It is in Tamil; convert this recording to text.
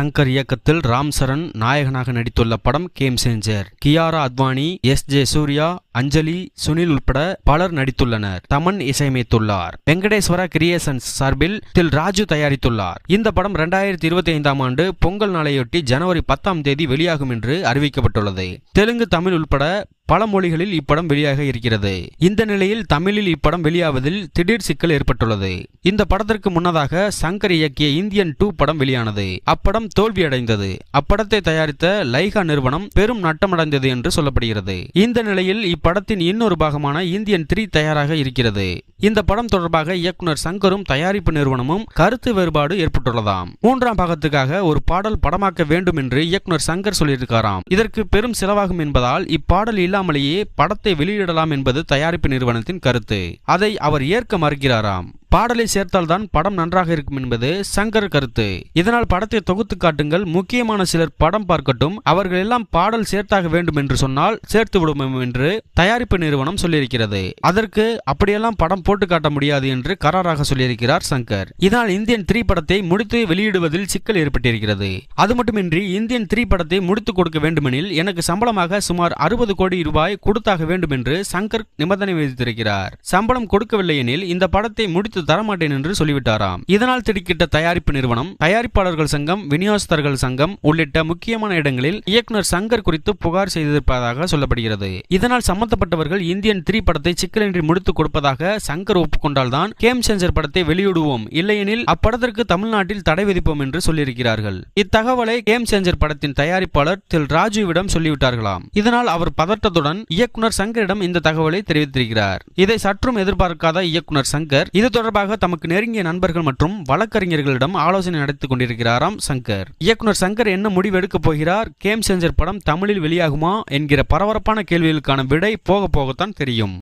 சங்கர் இயக்கத்தில் ராம் சரண் நாயகனாக நடித்துள்ள படம் game changer. Kiara Advani S J Suryah Anjali Sunil உட்பட பலர் நடித்துள்ளனர். தமன் இசையமைத்துள்ளார். வெங்கடேஸ்வரா கிரியேஷன்ஸ் சார்பில் தில் ராஜு தயாரித்துள்ளார். இந்த படம் இரண்டாயிரத்தி இருபத்தி ஐந்தாம் ஆண்டு பொங்கல் நாளையொட்டி ஜனவரி பத்தாம் தேதி வெளியாகும் என்று அறிவிக்கப்பட்டுள்ளது. தெலுங்கு தமிழ் உட்பட பல மொழிகளில் இப்படம் வெளியாக இருக்கிறது. இந்த நிலையில் தமிழில் இப்படம் வெளியாவதில் திடீர் சிக்கல் ஏற்பட்டுள்ளது. இந்த படத்திற்கு முன்னதாக சங்கர் இயக்கிய இந்தியன் டூ படம் வெளியானது. அப்படம் தோல்வியடைந்தது. அப்படத்தை தயாரித்த லைகா நிறுவனம் பெரும் நட்டமடைந்தது என்று சொல்லப்படுகிறது. இந்த நிலையில் இப்படத்தின் இன்னொரு பாகமான இந்தியன் த்ரீ தயாராக இருக்கிறது. இந்த படம் தொடர்பாக இயக்குனர் சங்கரும் தயாரிப்பு நிறுவனமும் கருத்து வேறுபாடு ஏற்பட்டுள்ளதாம். மூன்றாம் பாகத்துக்காக ஒரு பாடல் படமாக்க வேண்டும் என்று இயக்குனர் சங்கர் சொல்லியிருக்காராம். இதற்கு பெரும் செலவாகும் என்பதால் இப்பாடல் இல்லாமலேயே படத்தை வெளியிடலாம் என்பது தயாரிப்பு நிறுவனத்தின் கருத்து. அதை அவர் ஏற்க மறுக்கிறாராம். பாடலை சேர்த்தால்தான் படம் நன்றாக இருக்கும் என்பது சங்கர் கருத்து. இதனால் படத்தை தொகுத்து காட்டுங்கள். முக்கியமான சிலர் படம் பார்க்கட்டும். அவர்கள் எல்லாம் பாடல் சேர்த்தாக வேண்டும் என்று சொன்னால் சேர்த்து விடுவோம் என்று தயாரிப்பு நிறுவனம் சொல்லியிருக்கிறது. அதற்கு அப்படியெல்லாம் படம் போட்டு காட்ட முடியாது என்று கராராக சொல்லியிருக்கிறார் சங்கர். இதனால் இந்தியன் த்ரீ படத்தை முடித்து வெளியிடுவதில் சிக்கல் ஏற்பட்டிருக்கிறது. அது மட்டுமின்றி இந்தியன் த்ரீ படத்தை முடித்துக் கொடுக்க வேண்டுமெனில் எனக்கு சம்பளமாக சுமார் அறுபது கோடி ரூபாய் கொடுத்தாக வேண்டும் என்று சங்கர் நிபந்தனை விதித்திருக்கிறார். சம்பளம் கொடுக்கவில்லை எனில் இந்த படத்தை முடித்து தரமாட்டேன் என்று சொல்லிவிட்டாராம். இதனால் திடுக்கிட்ட தயாரிப்பு நிறுவனம் தயாரிப்பாளர்கள் சங்கம் விநியோகஸ்தர்கள் சங்கம் உள்ளிட்ட முக்கியமான இடங்களில் இயக்குனர் சங்கர் குறித்து புகார் செய்திருப்பதாக சொல்லப்படுகிறது. இதனால் சம்பந்தப்பட்டவர்கள் இந்தியன் த்ரீ படத்தை சிக்கலின்றி முடித்துக் கொடுப்பதாக சங்கர் ஒப்புக்கொண்டால்தான் கேம் சேஞ்சர் படத்தை வெளியிடுவோம். இல்லையெனில் அப்படத்திற்கு தமிழ்நாட்டில் தடை விதிப்போம் என்று சொல்லியிருக்கிறார்கள். இத்தகவலை கேம் சேஞ்சர் படத்தின் தயாரிப்பாளர் திரு ராஜுவிடம் சொல்லிவிட்டார்களாம். இதனால் அவர் பதட்டத்துடன் இயக்குனர் சங்கரிடம் இந்த தகவலை தெரிவித்திருக்கிறார். இதை சற்றும் எதிர்பார்க்காத இயக்குனர் சங்கர் இது தொடர்பாக தமக்கு நெருங்கிய நண்பர்கள் மற்றும் வழக்கறிஞர்களிடம் ஆலோசனை நடத்திக் கொண்டிருக்கிறாராம் சங்கர். இயக்குனர் சங்கர் என்ன முடிவு எடுக்கப் போகிறார்? கேம் சேஞ்சர் படம் தமிழில் வெளியாகுமா? என்கிற பரபரப்பான கேள்விகளுக்கான விடை போக போகத்தான் தெரியும்.